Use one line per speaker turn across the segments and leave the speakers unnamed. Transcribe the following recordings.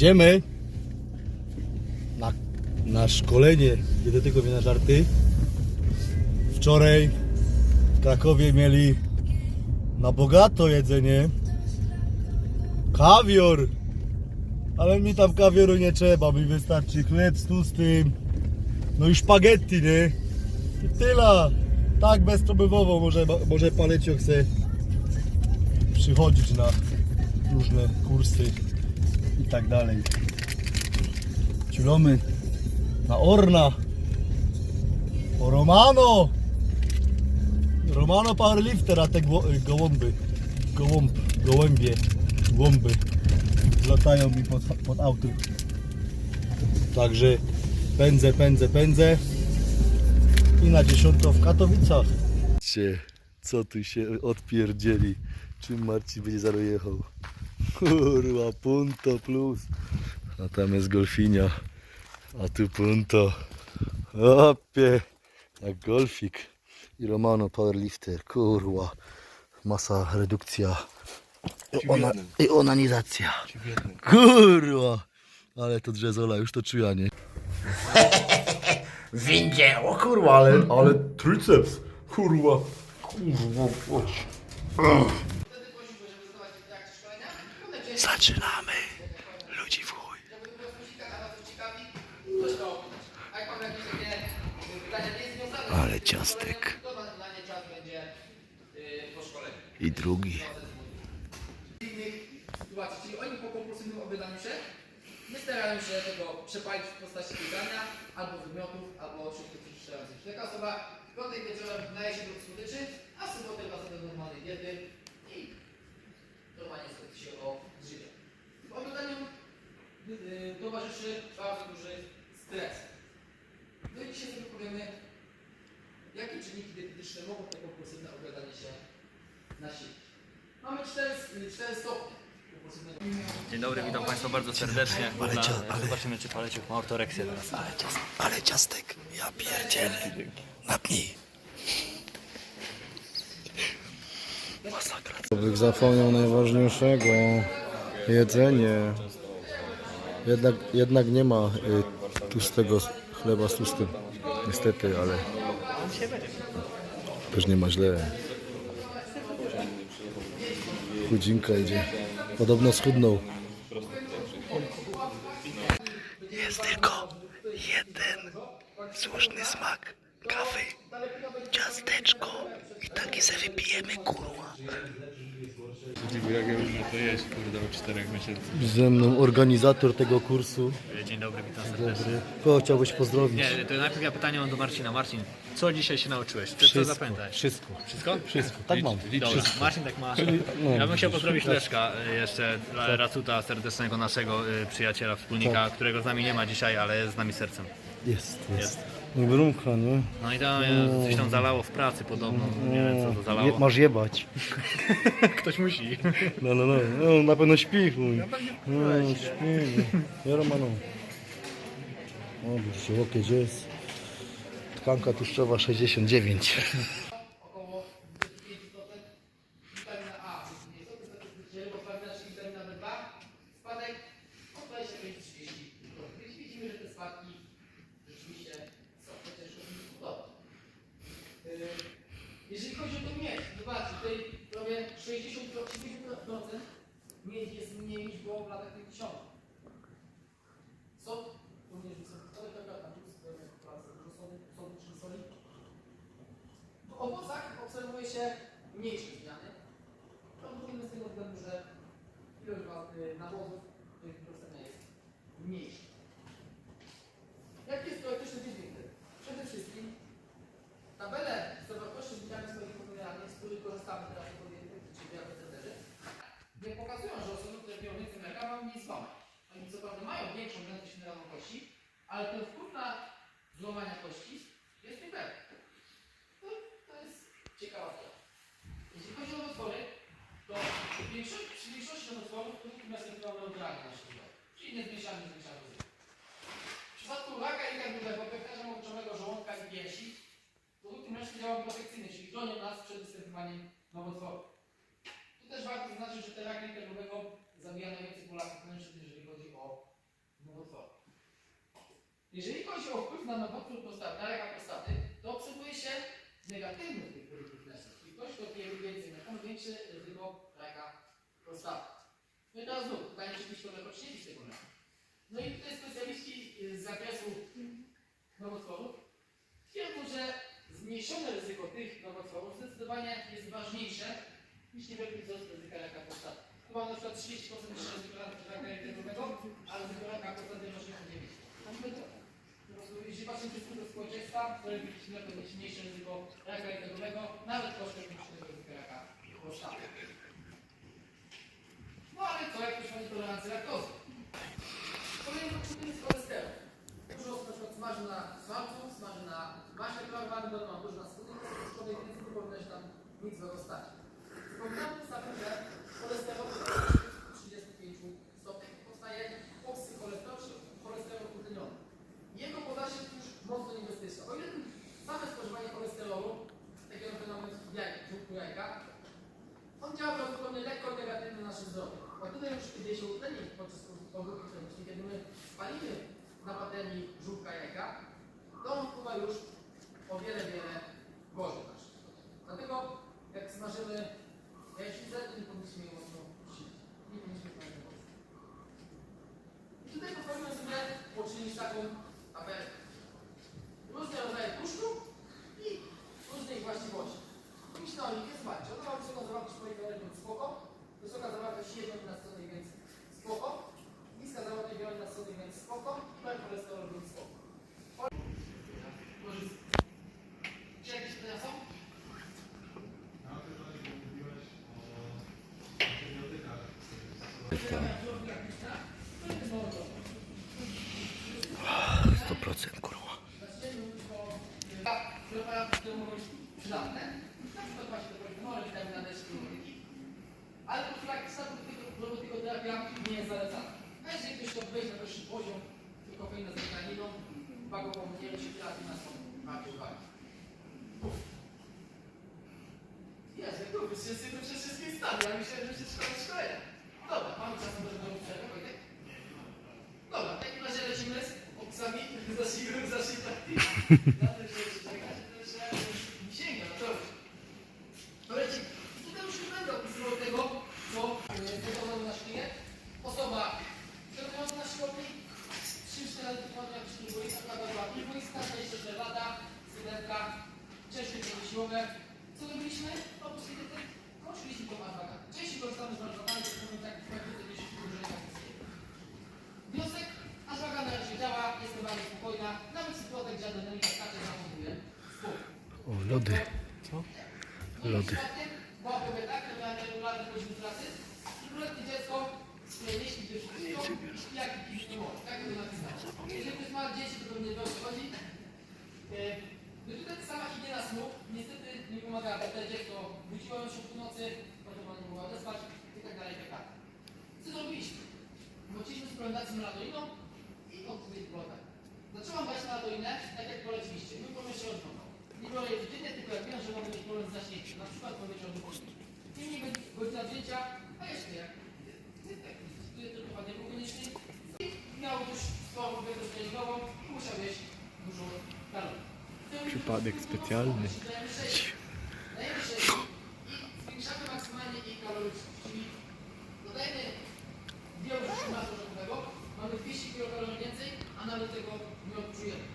Jedziemy na, na szkolenie dietetyków na żarty. Wczoraj w Krakowie mieli na bogato jedzenie. Kawior! Ale mi tam kawioru nie trzeba, mi wystarczy chleb z tłustym, no i szpaghetti, nie? I tyle. Tak bezproblemowo może, może paleciok chce przychodzić na różne kursy i tak dalej. Ciulomy na Orna. O Romano! Romano Powerlifter, a te gołąby, gołąb, gołębie, głąby latają mi pod, pod auto. Także pędzę, pędzę, pędzę i na dziesiątą w Katowicach. Co tu się odpierdzieli? Czym Marcin będzie zaraz jechał? Kurwa, punto plus. A tam jest golfinia. A tu punto. Opie, jak golfik. I Romano Powerlifter. Kurwa. Masa redukcja. I, ona, i onanizacja. Kurwa. Ale to drzezola, już to czuję, nie?
W windzie, o
Kurwa, ale, ale triceps. Kurwa. Kurwa, chodź. Zaczynamy. Ludzi w chuj. Ale ciastek. I drugi.
czyli oni po kompulsywnym obiadaniu się nie starają się tego przepalić w postaci biegania, albo wymiotów, albo szybkich przeczyszczających. Taka osoba piątek wieczorem naje się do słodyczy, a w sobotę wraca do normalnej diety i normalnie się o obiadaniu yy, towarzyszy bardzo duży stres. No i dzisiaj sobie powiemy, jakie czynniki dietetyczne mogą to kompulsywne obiadanie się nasilić. Mamy cztery, cztery stopnie
Dzień dobry, witam Państwa bardzo serdecznie.
Ale
Na,
ale-
Zobaczymy, czy Paleciuk ma ortoreksję teraz.
Ale, cias, ale ciastek. Ja pierdzielę. Napnij. Masakra.
Zapomniał najważniejszego. Jedzenie. Jednak, jednak nie ma y, tłustego chleba z tłustym. Niestety, ale też nie ma źle. Chudzinka idzie. Podobno schudnął.
Jest tylko jeden słuszny smak kawy, ciasteczko i taki se wypijemy kurwa.
Jak ja już to jeść, kurde, od 4 miesięcy.
Ze mną organizator tego kursu.
Dzień dobry, witam serdecznie.
Kogo chciałbyś pozdrowić?
Nie, to najpierw ja pytanie mam do Marcina. Marcin, co dzisiaj się nauczyłeś? Co, co zapamiętałeś?
Wszystko.
Wszystko?
Wszystko. Tak mam.
Dobra, Marcin tak ma. Ja bym chciał pozdrowić Leszka y, jeszcze, dla Racuta, serdecznego naszego y, przyjaciela, wspólnika, którego z nami nie ma dzisiaj, ale jest z nami sercem.
Jest, jest. No brumka, nie?
No i tam coś tam zalało w pracy podobno, nie wiem co to
Je,
zalało.
masz jebać.
Ktoś musi.
No, no, no. no na pewno śpi, chuj. No, śpi. Ja Romano. O, widzicie, łokieć jest. Tkanka tłuszczowa 69.
około 25% witamina A, czyli źródło czyli witamina B2, spadek od 25-30%. Więc widzimy, że te spadki rzeczywiście są chociaż podobne. Yy, Jeżeli chodzi o to miedź, zobaczcie, tutaj prawie 60% miedzi jest mniej niż było w latach 50. Sok, również wysoki sodek, taka tam dużo sody, sody czy soli. W owocach obserwuje się mniejsze zmiany. Prawdopodobnie z tego względu, że ilość wa- y, nawozów do ich wykorzystania jest mniejsza. Jakie jest teoretyczne wydźwięki? Przede wszystkim tabelę zawartości zmian swoich pomiarnych, z których korzystamy teraz jako dietetycy, czyli jako trenerzy, nie pokazują, że osoby, które biorą więcej mleka mają mniej złamać. Oni co prawda mają większą prędkość mineralną kości, ale ten wpływ na złamania kości jest niewielki. To, to jest ciekawa sprawa. Jeśli chodzi o nowotwory, to w większości, przy większości nowotworów produkty następują neutralnie na szkółę, czyli nie zmniejszamy, nie zmniejszamy ryzyka. W przypadku raka i gardłowego, pęcherza moczowego żołądka i piersi, produkty mleczne działają protekcyjnie, czyli chronią nas przed występowaniem nowotworu. Tu też warto zaznaczyć, że ten rak gardłowego zabija najwięcej Polaków mężczyzn, jeżeli chodzi o Jeżeli chodzi o wpływ na nowotwór prostaty, na raka prostaty, to obserwuje się negatywny wpływ testów. Czyli ktoś, kto pije więcej mleka, ma większe ryzyko raka prostaty. No i teraz znów, pytanie, czy byś to pić tego mleka. No i tutaj specjaliści z zakresu nowotworów twierdzą, że zmniejszone ryzyko tych nowotworów zdecydowanie jest ważniejsze niż niewielki wzrost ryzyka raka prostaty. Tu mam na przykład 30% niższe ryzyko raka jędrowego, a ryzyko raka prostaty jest 89. Jeśli patrzymy przez skutę społeczeństwa, to mleko, mieć mniejsze ryzyko raka jędrowego, nawet kosztem mniejszego ryzyka raka prostaty. No ale co, jak ktoś ma nietolerancję laktozy? Kolejny punktem jest cholesterol. Dużo osób na przykład smaży na smalcu, smaży na maśle klarowanym, dużo na skórze szkodnej, więc nie powinno się tam nic złego stać. Wspominałem ostatnio, że Why do you 10 lat macie uwagi. Jezu, to wy się przez wszystkie stany, ja myślę, że się szkoda szkoda. Dobra, mamy czas może do przerwy, okej? Dobra, w takim razie lecimy z obcami, zacznijmy, zacznijmy praktycznie. to napisane. Jeżeli ktoś ma dzieci, to pewnie dobrze chodzi. E, No tutaj sama higiena snu niestety nie pomaga, te dziecko budziło się w północy, potem ona nie mogła odespać i tak dalej. Co zrobiliśmy? Wróciliśmy z suplementacją meladoniną i odpowiedź była tak. Zaczęłam brać melatoninę, tak jak poleciliście. Mój problem się rozwiązał. Nie biorę jej codziennie, tylko jak wiem, że mogę mieć problem z zaśnięciem. Na przykład pościg. Filmik godzina zdjęcia, a jeszcze jak. Nie. I miał już sporą wiedzę treningową musiał dużo.
Przypadek specjalny.
Dajemy się i zwiększamy maksymalnie jej kaloryczność, czyli dodajemy łyżeczki masła orzechowego, mamy 200 kilokalorii więcej, a nawet tego nie odczujemy.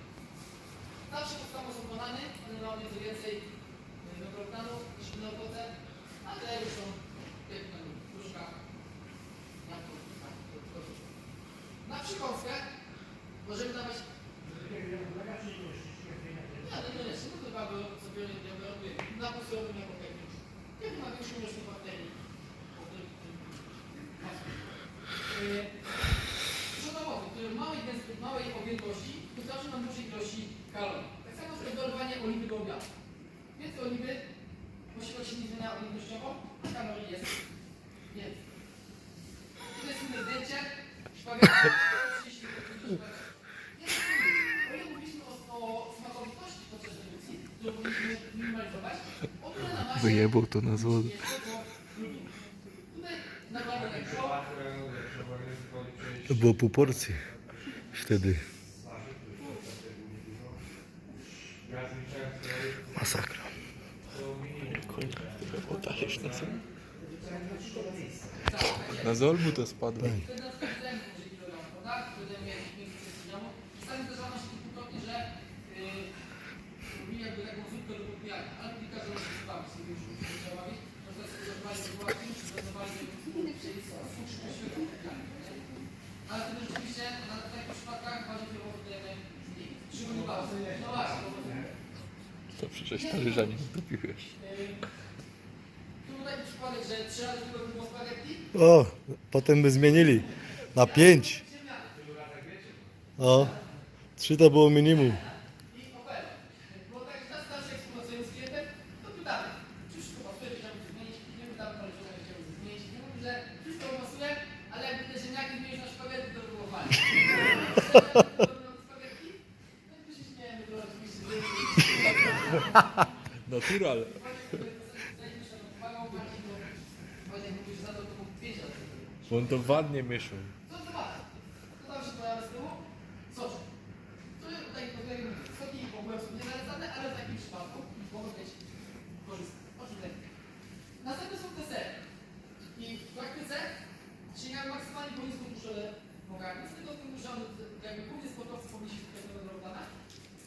Zawsze to samo są banany, więcej węglowodanu niż inne owoce, a te już są jak tam gruszka, jabłko, tak, to- to- to. Na przykąskę możemy dawać nie, no nie, nie, no to chyba sobie nie. Na posłowym jako technicznym. Kiedy ma większą ilość bakterii? Żonowowy, który w małej, małej objętości wystarczy nam dużej ilości kalorii. Tak samo skontrolowanie oliwy do obiadu. Więcej oliwy Nosiłeś mizyna objętościową? Kalorii jest. Jest. Tu jest inne zdjęcie. Powiem, że mówiliśmy o, o smakowitości podczas redukcji, którą powinniśmy minimalizować.
Wyjebał to na
złodę. Tutaj na
To było po porcji wtedy. Masakra.
Ale to rzeczywiście na takich przypadkach. Przygotowała sobie. No właśnie, po prostu.
To przecież talerzanik dopiłeś.
Tu taki przypadek, że trzy razy tylko było
O, potem by zmienili na pięć. O, trzy to było minimum.
Natural.
zajmijmy się tą uwagą, bardziej to, Wojtek mówi, że za to to mógł pięć lat.
Bo on to ładnie mieszał.
Co to ma? To tam się pojawia z tyłu? Soczek. To jest tutaj powiem, soki po prostu nie zalecane, ale w takim przypadku mogą być korzystne. Oczywiście. Następne są desery. I w praktyce sięgamy maksymalnie po niską duszę nogami, z tego względu, że jakby głównie sportowcy powinni się rozdana.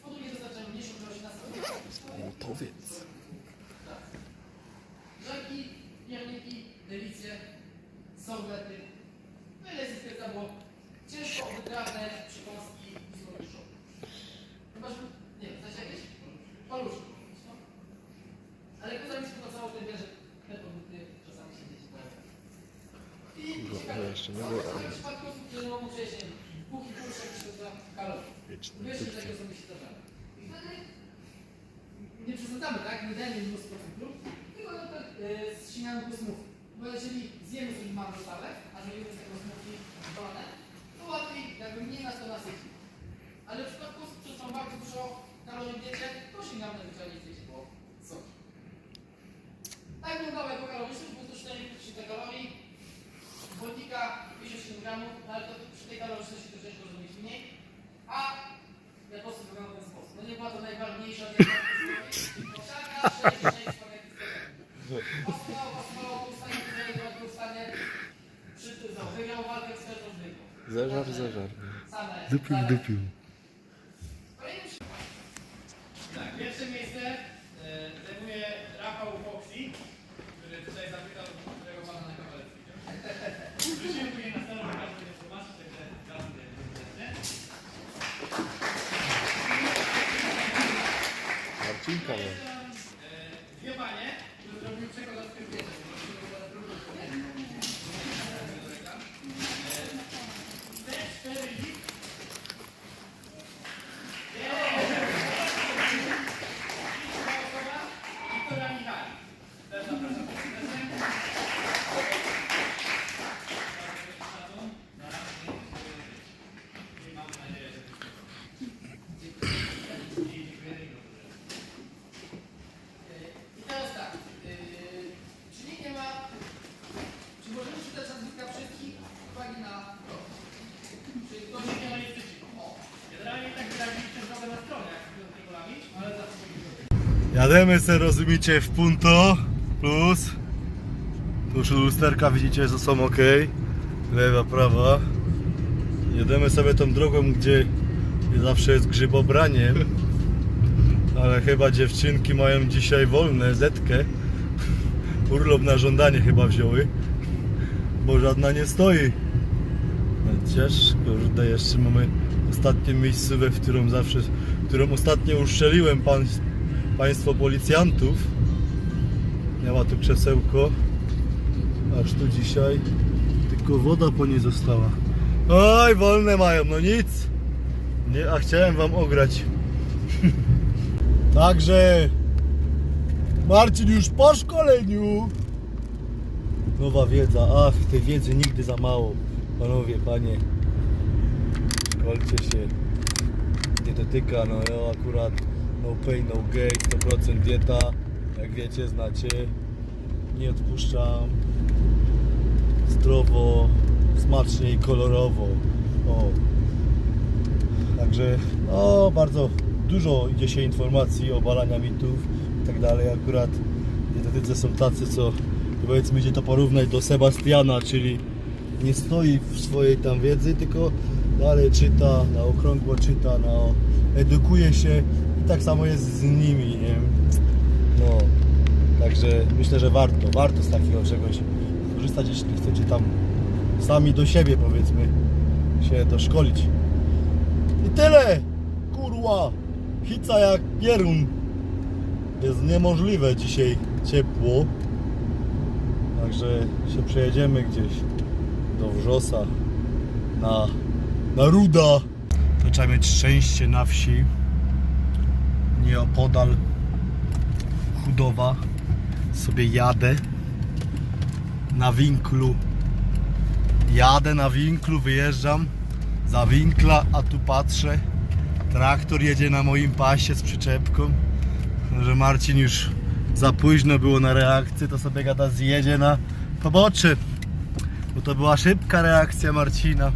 Po drugie dostarczają mniejszą ilość na sobie.
Sportowiec.
Rzeki, pierniki, delicje, sorbety. No ile się stwierdza, bo ciężko wytrawne przekąski i słodyczą. Chyba, że, nie wiem, znacie jakieś? Paluszki. No. Ale poza tym to cało ten że te produkty czasami się gdzieś pojawiają. I ciekawe,
było,
w przypadku osób, które mogą przejść, nie wiem, półki kurczę, czy to kalorii. Wiesz, że takie osoby się zdarzają. I wtedy nie przesadzamy, tak? Nie dajemy mnóstwo cukru, tylko na przykład yy, zcinamy smoothie. Bo jeżeli zjemy mamy dostawę, a zrobimy z tego smoothie dane, to łatwiej, jakby mniej nas to nasyci. Ale w przypadku osób, są bardzo dużo kalorii w diecie, to sięgamy zwyczajnie diecie po soki. Tak wyglądało jako kaloryczność, było to 4 kalorii, błonnika 57 gramów, no ale to przy tej kaloryczności to ciężko zrobić mniej. A ja po prostu w ten sposób. No nie była to najważniejsza dieta Osiaka, 6, 6 spaghetti Pasowało, pasowało, to ustanie, to to ustanie. Przy tym, no, wygrał walkę z.
Zeżar, zeżar.
Same.
Dupił, dupił.
Tak, pierwsze miejsce e, zajmuje Rafał Foxy, który tutaj zapytał, którego pana na kawalerce widział. Wrócimy później na stronę, każdy informacji, także gratuluję serdecznie.
Marcinka ma.
Dwie panie, które zrobiły przekozackie zdjęcie. Te cztery ich. Wiktoria Michali. Też zapraszam serdecznie. Mam nadzieję, że I teraz tak, yy, czy nikt nie ma, czy możemy czytać nazwiska wszystkich z uwagi na to? Czy ktoś nie ma nic przeciwko? O, generalnie tak wydaliście drogę na stronę, jak z regulami, ale zawsze
Jademy se, rozumiecie, w punto plus. Tu już lusterka widzicie, że są ok. Lewa, prawa. Jedziemy sobie tą drogą, gdzie zawsze jest grzybobraniem. Ale chyba dziewczynki mają dzisiaj wolne, zetkę. Urlop na żądanie chyba wzięły. Bo żadna nie stoi. Chociaż, kurde, jeszcze mamy ostatnią miejscówkę, w którą zawsze, którą ostatnio uszczeliłem pan, państwo policjantów. Miała tu krzesełko. Aż tu dzisiaj tylko woda po niej została. Oj, wolne mają, no nic. Nie, a chciałem wam ograć. Także Marcin już po szkoleniu. Nowa wiedza, ach, tej wiedzy nigdy za mało. Panowie, panie, szkolcie się. Dietetyka, no ja akurat no pain, no gain, 100% dieta. Jak wiecie, znacie. Nie odpuszczam. Zdrowo, smacznie i kolorowo. O. Także no bardzo dużo idzie się informacji obalania mitów, tak dalej. Akurat dietetycy są tacy, co powiedzmy idzie to porównać do Sebastiana, czyli nie stoi w swojej tam wiedzy, tylko dalej czyta, na okrągło czyta, na, edukuje się i tak samo jest z nimi, nie? No, także myślę, że warto, warto z takiego czegoś korzystać, jeśli chcecie tam sami do siebie powiedzmy się doszkolić. I tyle! Kurwa! Hica jak pierun. Jest niemożliwe dzisiaj ciepło. Także się przejedziemy gdzieś do Wrzosa na, na Ruda. To trzeba mieć szczęście na wsi. Nieopodal Chudowa. Sobie jadę na winklu. Jadę na winklu, wyjeżdżam za winkla, a tu patrzę. Traktor jedzie na moim pasie z przyczepką. Że Marcin już za późno było na reakcję, to sobie gada zjedzie na pobocze. Bo to była szybka reakcja Marcina.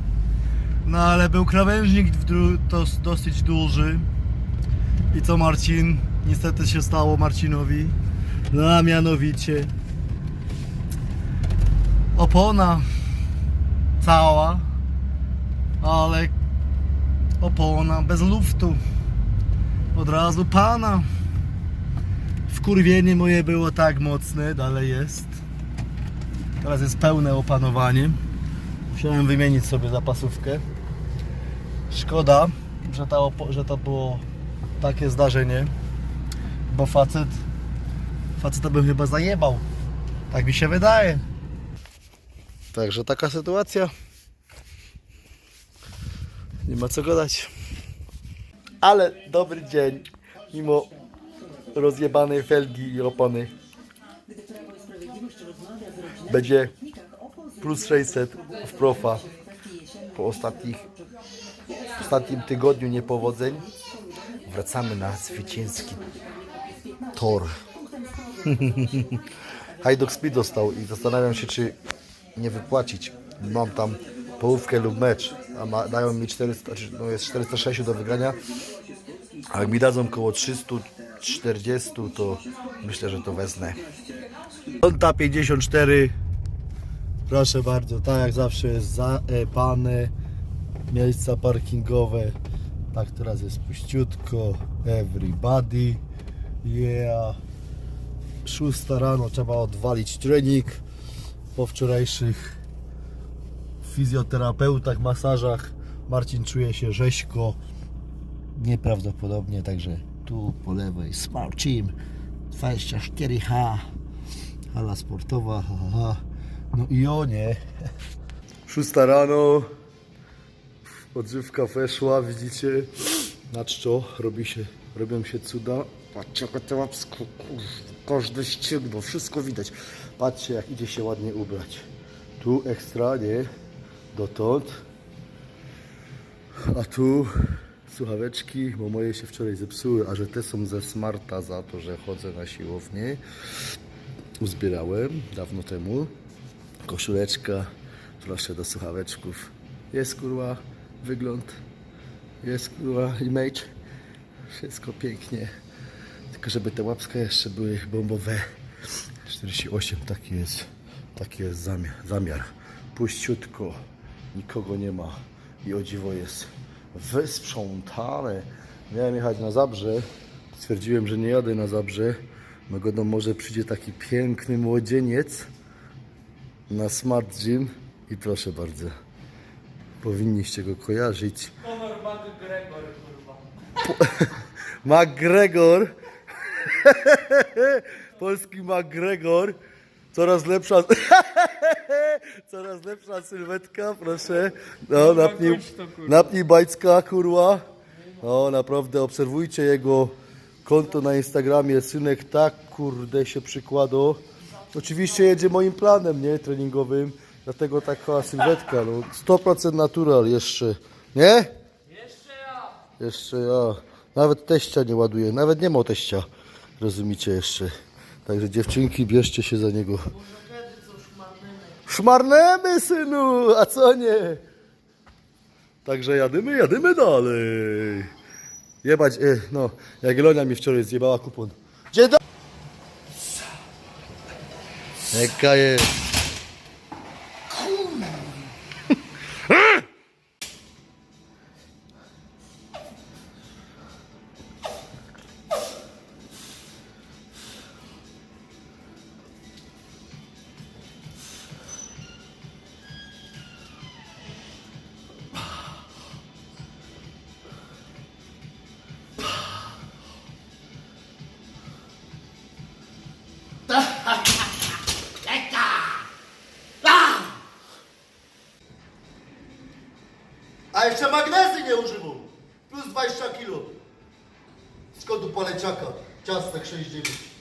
No ale był krawężnik dosyć duży. I co Marcin? Niestety się stało Marcinowi. No a mianowicie opona cała, ale opona bez luftu. Od razu pana. Wkurwienie moje było tak mocne, dalej jest. Teraz jest pełne opanowanie. Musiałem wymienić sobie zapasówkę. Szkoda, że, ta że to było takie zdarzenie, bo facet, faceta bym chyba zajebał. Tak mi się wydaje. Także taka sytuacja. Nie ma co gadać. Ale dobry dzień, mimo rozjebanej felgi i opony. Będzie plus 600 w profa po ostatnich, ostatnim tygodniu niepowodzeń. Wracamy na zwycięski tor. Hajduk Speed dostał i zastanawiam się, czy nie wypłacić. Mam tam połówkę lub mecz, a ma, dają mi 400, znaczy, no jest 406 do wygrania, a jak mi dadzą koło 340, to myślę, że to wezmę. Konta 54, proszę bardzo, tak jak zawsze jest zapane, miejsca parkingowe, tak teraz jest puściutko, everybody, yeah. 6 rano trzeba odwalić trening po wczorajszych fizjoterapeutach, masażach. Marcin czuje się rzeźko, nieprawdopodobnie, także tu po lewej Smart Team 24H, hala sportowa, ha, ha, ha. no i o nie. 6 rano, odżywka weszła, widzicie, na czczo robi się, robią się cuda. Patrzcie, jakie to łapsko, każde ścięgno, wszystko widać. Patrzcie, jak idzie się ładnie ubrać. Tu ekstra, nie? Dotąd. A tu słuchaweczki, bo moje się wczoraj zepsuły, a że te są ze Smarta za to, że chodzę na siłownię. Uzbierałem dawno temu. Koszuleczka, proszę do słuchaweczków. Jest kurwa wygląd, jest kurwa image. Wszystko pięknie. Tylko żeby te łapska jeszcze były bombowe. 48 taki jest, taki jest zamiar, zamiar. Puściutko, nikogo nie ma i o dziwo jest wysprzątane. Miałem jechać na Zabrze, stwierdziłem, że nie jadę na Zabrze. No go może przyjdzie taki piękny młodzieniec na Smart Gym i proszę bardzo, powinniście go kojarzyć. McGregor. Polski McGregor. Coraz lepsza. Coraz lepsza sylwetka, proszę. No, napnij, napnij bajcka, kurwa. No, naprawdę obserwujcie jego konto na Instagramie. Synek tak, kurde, się przykłado. Oczywiście jedzie moim planem, nie? Treningowym. Dlatego taka sylwetka, no. 100% natural jeszcze. Nie? Jeszcze ja. Nawet teścia nie ładuję. Nawet nie ma teścia. Rozumiecie jeszcze. Także dziewczynki, bierzcie się za niego. Szmarnemy, synu! A co nie? Także jadymy, jadymy dalej. Jebać, e, no, Jagiellonia mi wczoraj zjebała kupon. Dzień dobry! Jaka jest? Jeszcze magnezy nie używam. Plus 20 kg. Z kodu paleciaka. Ciastek 69.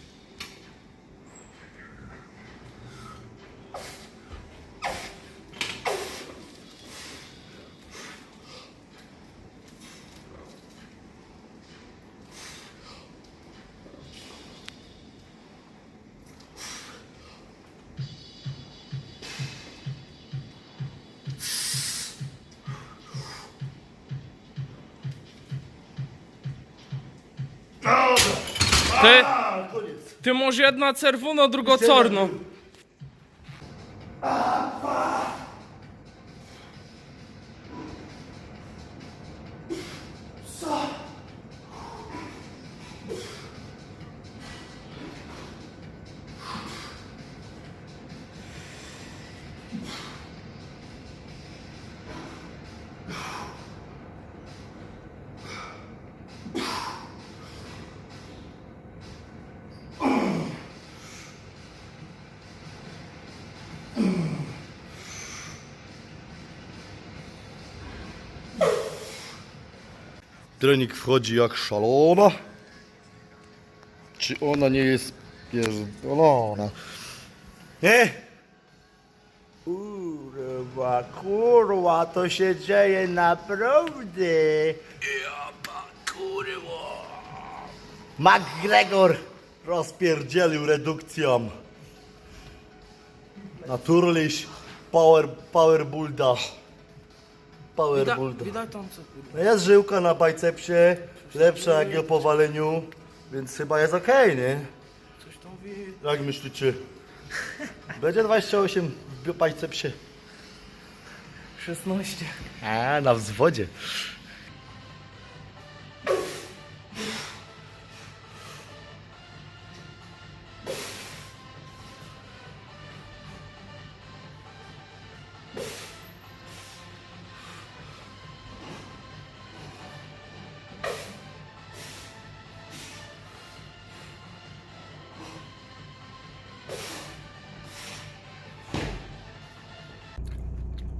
Ty, ty może jedna czerwona, druga czarna.
Trening wchodzi jak szalona. Czy ona nie jest pierdolona? Nie? Kurwa, kurwa, to się dzieje naprawdę. Jaba, kurwa. McGregor rozpierdzielił redukcją. Naturliś power, power builda. Power builda.
Widać tam co.
No jest żyłka na bicepsie, lepsza jak i o powaleniu, więc chyba jest okej, nie?
Coś tam wie.
Jak myślicie? Będzie 28 w bicepsie.
16.
A, na wzwodzie.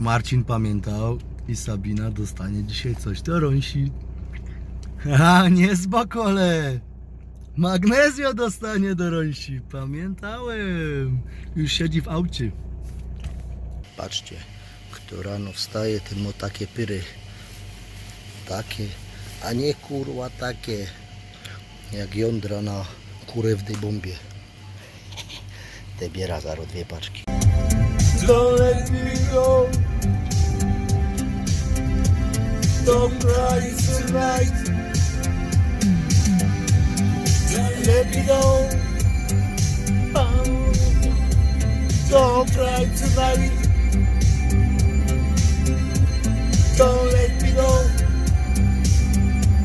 Marcin pamiętał i Sabina dostanie dzisiaj coś do rąsi. A nie z bakole! Magnezjo dostanie do rąsi. Pamiętałem. Już siedzi w aucie. Patrzcie, kto rano wstaje, ten ma takie pyry. Takie, a nie kurwa takie, jak jądra na kurewnej bombie. Te biera zaro dwie paczki. Don't let me go. don't cry, Don't Let me go. Oh, don't cry tonight. Don't let